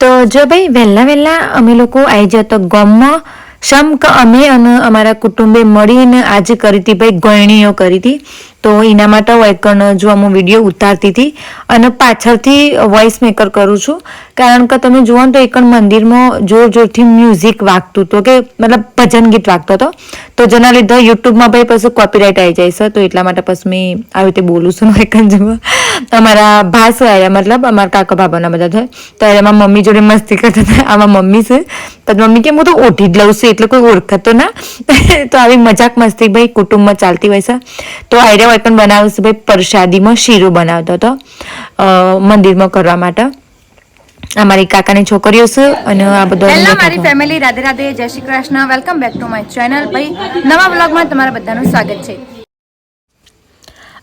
તો જો ભાઈ, વહેલા વહેલા અમે લોકો આવી જતો ગામમાં. સમ કે અમે અને અમારા કુટુંબે મળીને આજે કરી હતી ભાઈ ગણીઓ કરી હતી. તો એના માટે વાયકણ જો હું વીડિયો ઉતારતી હતી અને પાછળથી વોઇસ મેકર કરું છું. કારણ કે તમે જુઓ તો એકણ મંદિરમાં જોર જોરથી મ્યુઝિક વાગતું હતું, કે મતલબ ભજન ગીત વાગતો હતો. તો જેના લીધે યુટ્યુબમાં ભાઈ પછી કોપીરાઇટ આવી જાય છે, તો એટલા માટે પછી મેં આવી રીતે બોલું છું. એકણ જુઓ. અમારા ભાસ આવ્યા મતલબ અમારા કાકા બાબાના બધા થાય તો એમાં મમ્મી જોડે મસ્તી કરતા હતા. આમાં મમ્મી છે. પછી મમ્મી કેમ હું તો ઓઢી જ લઉં છું એટલે કોઈ ઓળખતો ના. તો આવી મજાક મસ્તી ભાઈ કુટુંબમાં ચાલતી હોય છે. તો આઈડિયા હોય પણ બનાવે છે ભાઈ પ્રસાદીમાં શીરો બનાવતો હતો મંદિરમાં કરવા માટે. અમારી કાકાની છોકરીઓ છે અને આ બધો હેલો મારી family Radhe Radhe Jai Shri Krishna. Welcome back to my channel ભાઈ નવા બ્લોગમાં તમારા બધાનું સ્વાગત છે.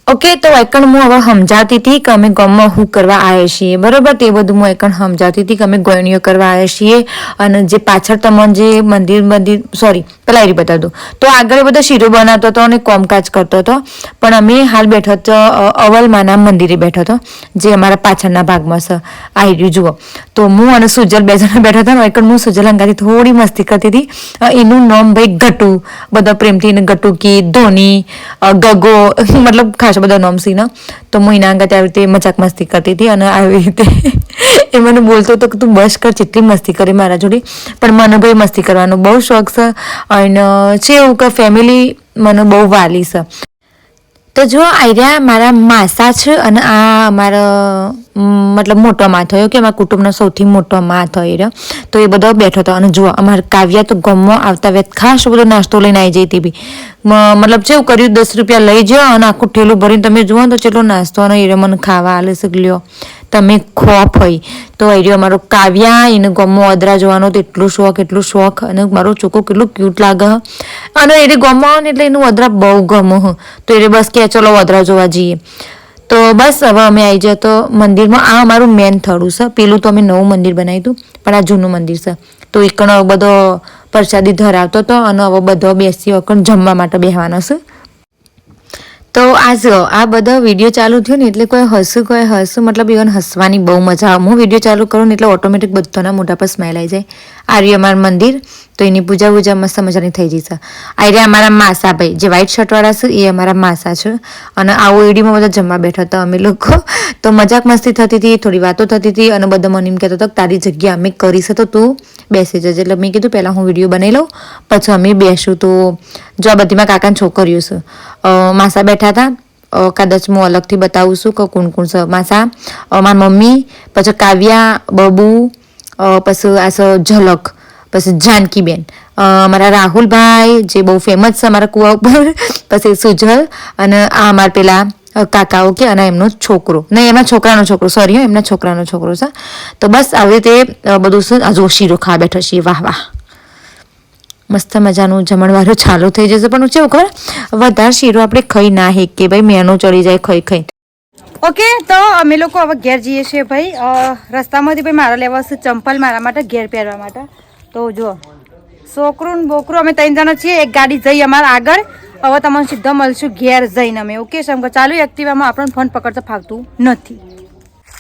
ઓકે, તો એકણ હું હવે સમજાતી હતી કે અમે ગમમાં હું કરવા આવ્યા છીએ. બરોબર? તે બધું હું એકણ સમજાતી હતી કે અમે ગોયણીઓ કરવા આવ્યા છીએ. અને જે પાછળ તમને જે મંદિર મંદિર સોરી પેલા એરી બતાવી તો આગળ બધા શીરો બનાવતો હતો અને કોમકાજ કરતો હતો. પણ અમે હાલ બેઠો હતો અવલમાના મંદિરે બેઠો હતો, જે અમારા પાછળના ભાગમાં છે આ રહ્યું. જુઓ. તો હું અને સુજલ બે જણા બેઠા હતા ને એકણ હું સુજલ અંગાથી થોડી મસ્તી કરતી હતી. એનું નામ ભાઈ ગટુ. બધા પ્રેમથી એને ગટુકી ધોની ગગો, મતલબ ખાસ બધા નામ સીના તો હું એના અંગાથી આવી રીતે મજાક મસ્તી કરતી હતી અને આવી રીતે એ મને બોલતો હતો કે તું બસ કર જેટલી મસ્તી કરી મારા જોડે. પણ મને ભાઈ મસ્તી કરવાનો બહુ શોખ છે અને છે એવું કે ફેમિલી મને બહુ વાલી છે. તો જો આર્યા મારા માસા છે અને આ અમારા મતલબ મોટો માં થયો કે અમારા કુટુંબનો સૌથી મોટો માં થયો. તો એ બધો બેઠો હતો અને જુઓ અમારા કાવ્યા તો ગમો આવતા વેત ખાસ બધો નાસ્તો લઈને આવી જઈ હતી બી. મતલબ એવું કર્યું, દસ રૂપિયા લઈ જાઓ અને આખું ઠેલું ભરીને તમે જુઓ તો કેટલો નાસ્તો અને એ મને ખાવા આલે છે, લ્યો. તમે ખોફ હોય. તો એ રહ્યો અમારો કાવ્યા, એને ગમો અદરા જોવાનો તો એટલો શોખ એટલો શોખ. અને મારો છોકરો કેટલું ક્યુટ લાગે. અને એને ગમો એટલે એનું અદરા બહુ ગમો. તો એને બસ કે ચલો અદરા જોવા જઈએ. તો બસ હવે અમે આવી જાય તો મંદિરમાં આ અમારું મેન થડું છે. પેલું તો અમે નવું મંદિર બનાવ્યું હતું, પણ આ જૂનું મંદિર છે. તો એકનો બધો પ્રસાદી ધરાવતો હતો અને હવે બધો બેસી વખત જમવા માટે બેહવાનો છે. તો આ જો આ બધો વીડિયો ચાલુ થયો ને એટલે કોઈ હસું કોઈ હસું મતલબ ઇવન હસવાની બહુ મજા આવે. હું વીડિયો ચાલુ કરું ને એટલે ઓટોમેટિક બધાના મોઢા પર સ્માઈલ આવી જાય. આર્યમાન મંદિર તો એની પૂજા પૂજા મસ્ત મજાની થઈ જશે આ રહ્યા અમારા માસા ભાઈ જે વ્હાઈટ શર્ટવાળા છે, એ અમારા માસા છે. અને આવો એડીમાં બધા જમવા બેઠા હતા અમે લોકો. તો મજાક મસ્તી થતી હતી, થોડી વાતો થતી હતી અને બધા મને એમ કહેતો હતો તારી જગ્યા અમે કરીશું તો તું બેસી જજે. એટલે મેં કીધું, પહેલાં હું વીડિયો બનાવી લઉં, પછી અમે બેસું. તો જો આ બધીમાં કાકાને છોકરીઓ છે. માસા બેઠા હતા. કદાચ હું અલગથી બતાવું છું કે કોણ કોણ છે. માસા મારી મમ્મી, પછી કાવ્યા, બબુ પછી આ ઝલક. પછી જાનકીબેન. અમારા રાહુલભાઈ, જે બહુ ફેમસ છે અમારા કુવા ઉપર, પછી સુજલ અને આ અમારા પેલા કાકાઓ કે અને એમનો છોકરો. નહીં, એમના છોકરાનો છોકરો. સોરી એમના છોકરાનો છોકરો છે. તો બસ આવી રીતે બધું શું આ શીરો ખાવા બેઠો છીએ. વાહ વાહ. મસ્ત મજાનું જમણવારો ચાલુ થઈ જશે. પણ કેવું ખબર? વધારે શીરો આપણે ખાઈ ના કે ભાઈ મેનો ચડી જાય ખાઈ ખાઈ ઓકે, તો અમે લોકો હવે ઘેર જઈએ છીએ ભાઈ. રસ્તામાંથી ભાઈ મારા લેવા છે ચંપલ મારા માટે, ઘેર પહેરવા માટે. તો જુઓ છોકરું બોકરું, અમે ત્રણ જણા છીએ, એક ગાડી જઈ અમારા આગળ. હવે તમને સીધા મળશું ઘેર જઈને અમે, ઓકે સમકો ચાલુ એક્ટિવામાં આપણને ફોન પકડતા ફાગતું નથી.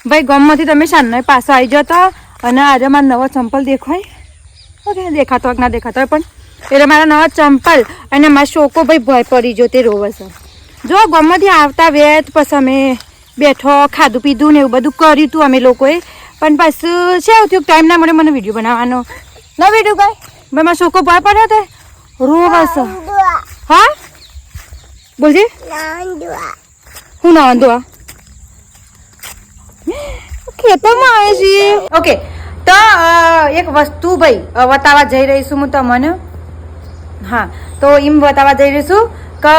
ભાઈ, ગમમાંથી તમે સાંજનો પાછા આવી જતા અને આજે મારા નવા ચંપલ દેખાય. ઓકે દેખાતો હોય ના દેખાતો હોય, પણ એટલે મારા નવા ચંપલ અને મારા શોકો ભાઈ ભય પડી જો તે રોવે છે જો, ગમમાંથી આવતા વેત, પછી અમે બેઠો, ખાધું પીધું ને એવું બધું કર્યું હતું અમે લોકોએ. પણ પાછું છે થયું ટાઈમ ના મળે મને વીડિયો બનાવવાનો. ના વીડિયો કાંઈ. ભાઈ મારા શોકો ભય પડ્યો તે. સ હા? બોલજી? હું ના વાંધો ખેતરમાં આવે છીએ. ઓકે, તો એક વસ્તુ ભાઈ બતાવવા જઈ રહી છું હું તમને. હા, તો એમ બતાવવા જઈ રહી છું કે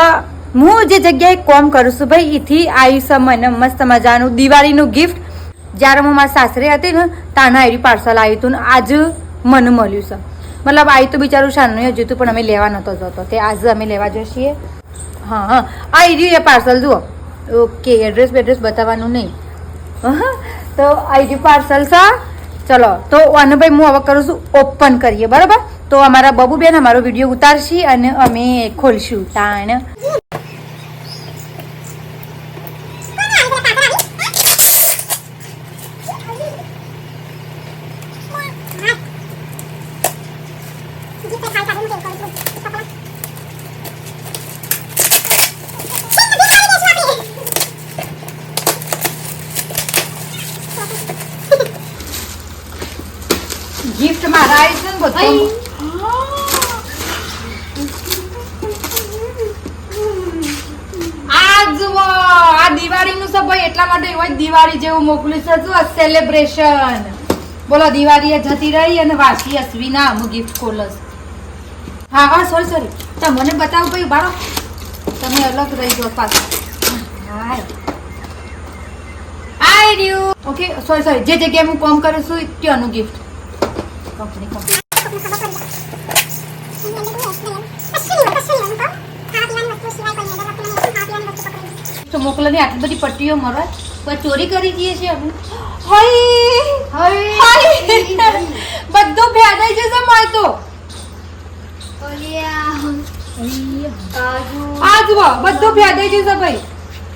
હું જે જગ્યાએ કોમ કરું છું ભાઈ એથી છે મને મસ્ત મજાનું દિવાળીનું ગિફ્ટ જ્યારે હું મારા સાસરે હતી ને, તાના આઈડી પાર્સલ આવ્યું હતું ને, આજ મને મળ્યું છે. મતલબ આવી તો બિચારું શાનું હજુ હતું પણ અમે લેવા નહોતો જતો. તે આજે અમે લેવા જઈએ હા હા. આ રહ્યું એ પાર્સલ, જુઓ. ઓકે, એડ્રેસ બેડ્રેસ બતાવવાનું નહીં. તો તો આઈડી પાર્સલ છે. ચલો, તો અનુભાઈ હું હવે કરું છું ઓપન કરીએ, બરાબર? તો અમારા બબુબેન અમારો વીડિયો ઉતારશી અને અમે ખોલશું. તાણ ગિફ્ટ મારા આવી છે ને બધું. આ જુઓ આ દિવાળીનું છે ભાઈ એટલા માટે હોય દિવાળી જેવું મોકલ્યું છે. જુઓ સેલિબ્રેશન બોલો દિવાળીએ જતી રહી અને વાસી અશ્વિના હું ગિફ્ટ ખોલસ હા હા સોરી સોરી તો મને બતાવો ભાઈ બાળો તમે અલગ રહી જાઓ પાછા. હાય. આઈ રહ્યું ઓકે સોરી સોરી જે જગ્યાએ હું કોમ કરું છું ત્યાંનું ગિફ્ટ કંપની કંપની તો આટલી બધી પટ્ટીઓ મરવા કોઈ ચોરી કરી દઈએ છીએ હાય બધું ભેદાઈ જશે મારે તો. આ જુઓ બધું ભેદાઈ જશે ભાઈ.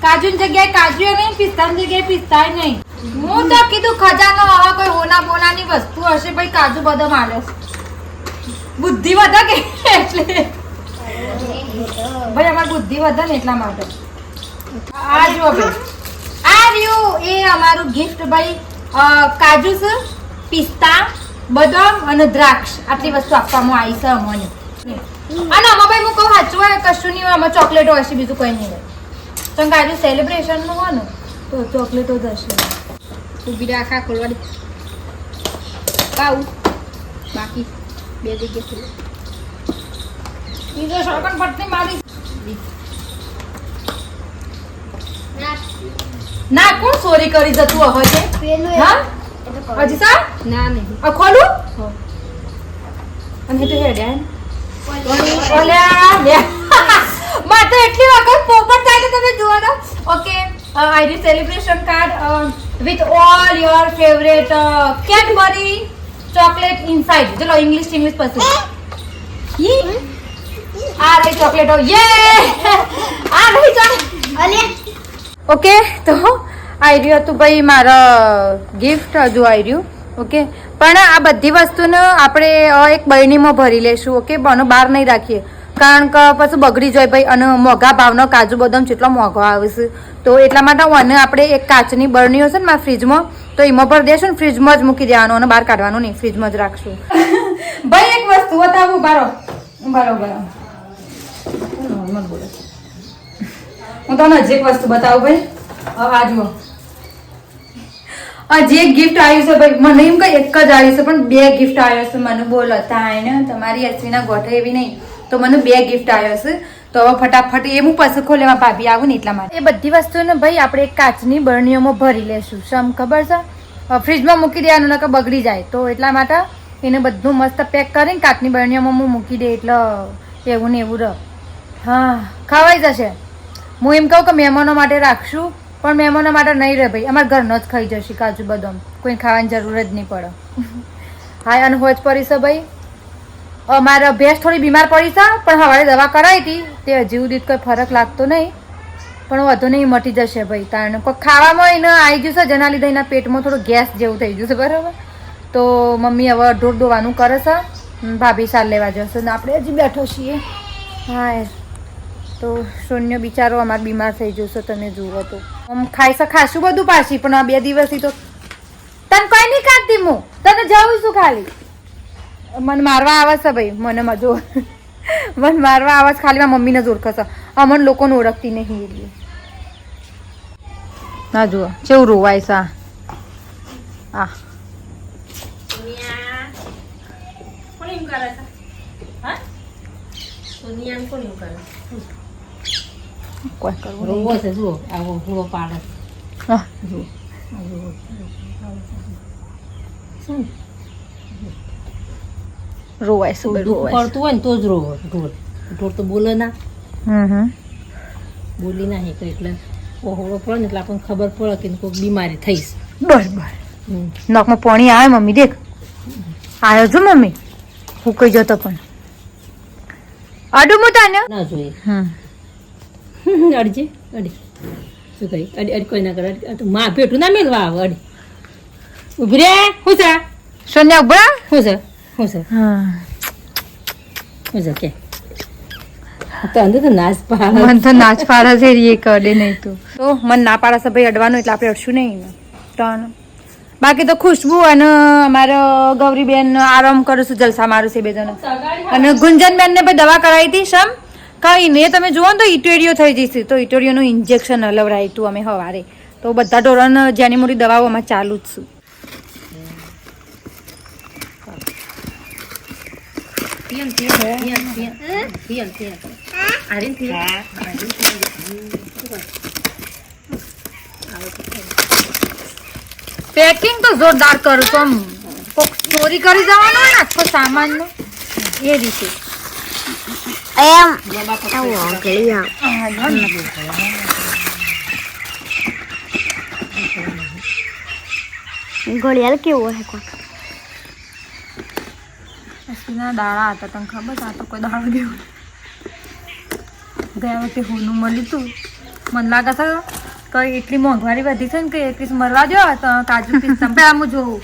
કાજુની જગ્યાએ કાજુ નહીં પિસ્તાની જગ્યાએ પિસ્તા નહીં. હું તો કીધું ખજાનો આવા કોઈ હોના બોનાની વસ્તુ હશે ભાઈ કાજુ બદામ આલે. બુદ્ધિ વધે કે એટલે? ભાઈ અમાર બુદ્ધિ વધે ને એટલા માટે. આ જો ભાઈ. આ રહ્યું એ અમારું ગિફ્ટ ભાઈ. કાજુ છે પિસ્તા બદામ અને દ્રાક્ષ. આટલી વસ્તુ આપવામાં આવી છે અમને. અને આમાં ભાઈ હું કહું સાચું હોય કશું નહીં હોય આમાં ચોકલેટો હશે બીજું કંઈ નહીં હોય. તો કાજુ સેલિબ્રેશનનું હોય ને તો ચોકલેટો જ હશે. ઊભી આખા ખોલવાની પાઉ બાકી બે જગ્યાએ ખોલો. બીજો શોકન પટ્ટી મારી. ના. કોણ ચોરી કરી જતું હવે છે? હા? હજી સા ના નહીં. આ ખોલું? અને તો હેડ્યા ઓલ્યા લે તો એટલી વખત પોપટ થાય તમે જુઓ તો. Okay I D celebration card with all your favourite Cadbury chocolate inside ચલો ઇંગ્લિશ ઇંગ્લિશ પછી આ રહી ચોકલેટો યે આ રહી ચોકલેટ ઓકે તો આવી રહ્યું હતું ભાઈ મારા ગિફ્ટ હજુ આવી રહ્યું ઓકે પણ આ બધી વસ્તુને આપણે એક બરણીમાં ભરી લેશું ઓકે બનો બહાર નહીં રાખીએ કારણ કે પછી બગડી જાય ભાઈ અને મોંઘા ભાવનો કાજુ બદામ જેટલો મોંઘો આવે છે. તો એટલા માટે હું અને આપણે એક કાચની બરણી હશે ને મારા ફ્રીજમાં, તો એમાં પર દેશું ને ફ્રીજમાં જ મૂકી દેવાનું અને બહાર કાઢવાનું નહીં, ફ્રીજમાં જ રાખશું. ભાઈ એક વસ્તુ બતાવું બારો બરોબર હું તમને હજી એક વસ્તુ બતાવું ભાઈ. હવે આ જે ગિફ્ટ આવ્યું છે ભાઈ. મને એમ કઈ એક જ આવ્યું છે, પણ બે ગિફ્ટ આવ્યો છે. મને બોલો થાય ને તમારી અશ્વિના ગોઠે એવી નહીં. તો મને બે ગિફ્ટ આવ્યો છે. તો ફટાફટ એ હું પછી ખોલેવા ભાભી આવું ને એટલા માટે. એ બધી વસ્તુને ભાઈ આપણે કાચની બરણીઓમાં ભરી લેશું. સમ ખબર છે? ફ્રીજમાં મૂકી દેવાનું, નકર બગડી જાય. તો એટલા માટે એને બધું મસ્ત પેક કરીને કાચની બરણીઓમાં હું મૂકી દે એટલે એવું ને એવું રહ. હા, ખવાઈ જશે. હું એમ કહું કે મહેમાનો માટે રાખશું, પણ મહેમાનો માટે નહીં રહે ભાઈ. અમારા ઘરનો જ ખાઈ જશે કાજુ બદામ. કોઈ ખાવાની જરૂર જ નહીં પડે. હા અને હોજ પડી ભાઈ? અમારા ભેંસ થોડી બીમાર પડી છે, પણ સવારે દવા કરાવી હતી. તે હજી સુધી કોઈ ફરક લાગતો નહીં. પણ વધુ નહીં, મટી જશે ભાઈ. કારણ કોઈ ખાવામાં એને આવી જશે જેના લીધે એના પેટમાં થોડું ગેસ જેવું થઈ જશે બરાબર? તો મમ્મી હવે ઢોર ધોવાનું કરે છે. ભાભી સાર લેવા જશે. ને આપણે હજી બેઠો છીએ. હા. તો શૂન્ય બિચારો અમારે બીમાર થઈ જશે, તમે જુઓ તો. આમ ખાઈ છે, ખાશું બધું પાછી, પણ આ બે દિવસથી તો તને કઈ નહીં કાઢતી હું તને જાઉં છું ખાલી? મને મારવા આવે છે ભાઈ મને મજો મને મારવા આવે છે ખાલી મારા મમ્મીને જ ઓળખશે અમન લોકોને ઓળખતી નહીં એટલે. ના જુઓ કેવું રોવાય છે આ. કોઈ કરવું છે જુઓ આવો પૂરો પાડે. હા, જુઓ. રોવાય સુબે રોવાય. પડતું હોય ને તો જ રોવે. ઢોર ઢોર તો બોલે ના. હમ બોલી ના શકે એટલે ઓહળો પડે ને એટલે આપણને ખબર પડે કે કોઈ બીમારી થઈ છે. બરાબર. નખમાં પાણી આવે મમ્મી દેખ. આવ્યો છો મમ્મી. હું કઈ જતો પણ. અડું મોટા ને ના જોઈએ. હમ. અડજે અડી. શું કહી? અડી અડી કોઈ ના કરે. અડી. માં ભેટું ના મેલવા આવે અડી. ઊભી રે શું છે સોન્યા ઉભરા શું છે શું છે હા. શું છે કે. તો તો નાચ પાડે. મન તો નાચ પાડે છે એ કરે નહીં તો. તો મન ના પાડા છે ભાઈ અડવાનું એટલે આપણે અડશું નહીં. ત્રણ. બાકી તો ખુશ્બુ અને અમારો ગૌરીબેન આરામ કરું છું જલસા મારું છે બે જણ અને ગુંજનબેન ને પણ દવા કરાવી હતી શમ? કઈ ને તમે જુઓ ને તો ઇટોડિયો થઈ જશે. તો ઇટોડિયોનું ઇન્જેક્શન અલવરાયું હતું અમે સવારે. તો બધા ધોરણ જેની મોટી દવાઓ અમે ચાલુ જ છું. પેકિંગ તો જોરદાર કરું તો આમ કોક ચોરી કરી જવાનું હોય ને આખો સામાનનો એ રીતે ઘડિયાળ કેવું હે અશ્વિના દાડા હતા તને ખબર? આ તો કોઈ દાળ દેવું ગયા વખતે હોનું મળ્યું હતું મને લાગે છે કે એટલી મોંઘવારી વધી છે ને કે એકવીસ મરવા દો તો કાજુ પિસ્તા પેલા હું જોઉં.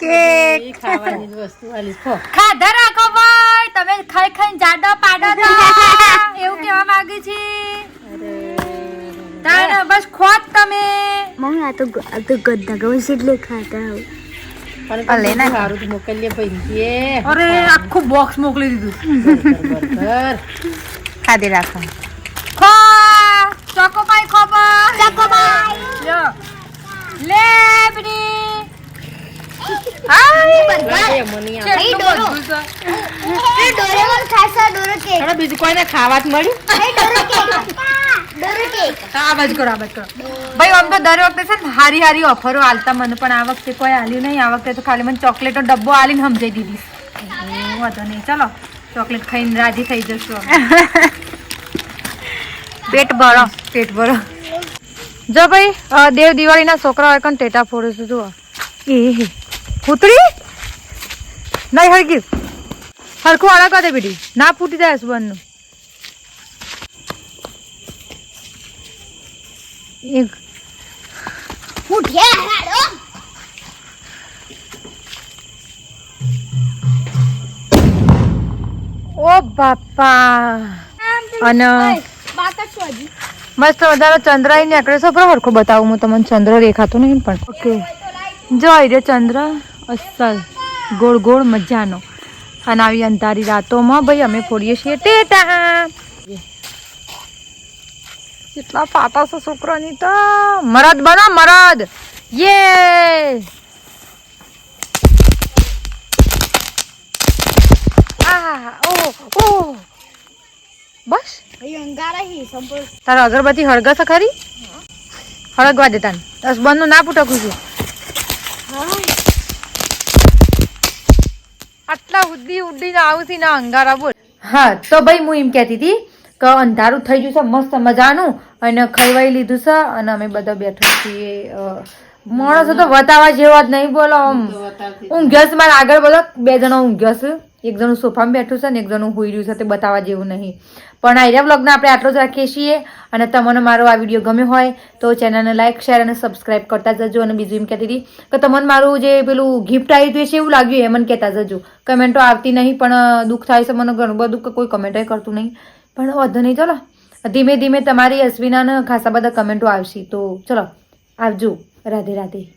કેક. ખાવાની વસ્તુ આલીશ ખાધા રાખો ભાઈ. તમે ખાઈ ખાઈને જાડો પાડો એવું કહેવા માંગે છે. તાણે બસ ખોટ તમે. મમ્મી આ તો આ તો ગદ્દા ગવસ એટલે ખાતા હું ને. સારું તો મોકલીએ ભાઈ. અરે આખું બોક્સ મોકલી દીધું. ખાધે રાખો. ખો લો એ બીજું કોઈને ખાવા જ મળ્યું? આ બાજુ કરો આ બાજુ કરો. ભાઈ આમ તો દર વખતે છે ને હારી હારી ઓફરો આલતા મને પણ આ વખતે કોઈ આલ્યું નહીં. આ વખતે તો ખાલી મને ચોકલેટનો ડબ્બો આલીને સમજાઈ દીધી. વાંધો નહીં. ચલો ચોકલેટ ખાઈને રાજી થઈ જશું. પેટ ભરો. પેટ ભરો. જો ભાઈ દેવ દિવાળીના છોકરાઓ કણ ટેટા ફોડે છે જુઓ. એ કૂતરી નહીં હળગી હરખું અળગા દે બેટી. ના ફૂટી જાય હસબન્ડનું. એક. ઉઠ્યા હાડો ઓ બાપા. અને મસ્ત વધારે ચંદ્ર અહીં નીકળે છે બરાબર? હરખો બતાવું હું તમને ચંદ્ર દેખાતો નહીં પણ. ઓકે. જો રહ્યો ચંદ્ર. અસલ. ગોળ ગોળ મજાનો. અને આવી અંધારી રાતોમાં ભાઈ અમે ફોડીએ છીએ ટેટા. કેટલા પાટા છે છોકરાની તો. મરદ બનો મરદ. યે બસ. તારો અગરબત્તી હળગશે ખરી? હળગવા દેતા દસ બંધનું ના પૂટકું છું. આટલા ઉડી ઉડીને આવું છું ના અંગારા બોલ. હા તો ભાઈ હું એમ કહેતી હતી કે અંધારું થઈ ગયું છે મસ્ત મજાનું. અને ખવાઈ લીધું છે અને અમે બધા બેઠા છીએ. માણસો તો વતાવા જેવા જ નહીં બોલો આમ. ઊંઘ્યો છે મારા આગળ બોલો બે જણા ઊંઘ્યો છે એક જણું સોફામાં બેઠું છે ને એક જણું હોઈ રહ્યું છે તે બતાવવા જેવું નહીં. પણ આઈડિયા વ્લોગને આપણે આટલો જ રાખીએ છીએ. અને તમને મારો આ વીડિયો ગમ્યો હોય તો ચેનલને લાઇક શેર અને સબસ્ક્રાઇબ કરતા જજો. અને બીજું એમ કહેતી હતી કે તમને મારું જે પેલું ગિફ્ટ આવ્યું હતું એ છે એવું લાગ્યું એ મને કહેતા જજો. કમેન્ટો આવતી નહીં પણ દુઃખ થાય છે મને ઘણું બધું કે કોઈ કમેન્ટો કરતું નહીં. પણ વાંધો નહીં, ચલો. ધીમે ધીમે તમારી અશ્વિનાને ખાસા બધા કમેન્ટો આવશે, તો ચલો, આવજો. રાધે રાધે.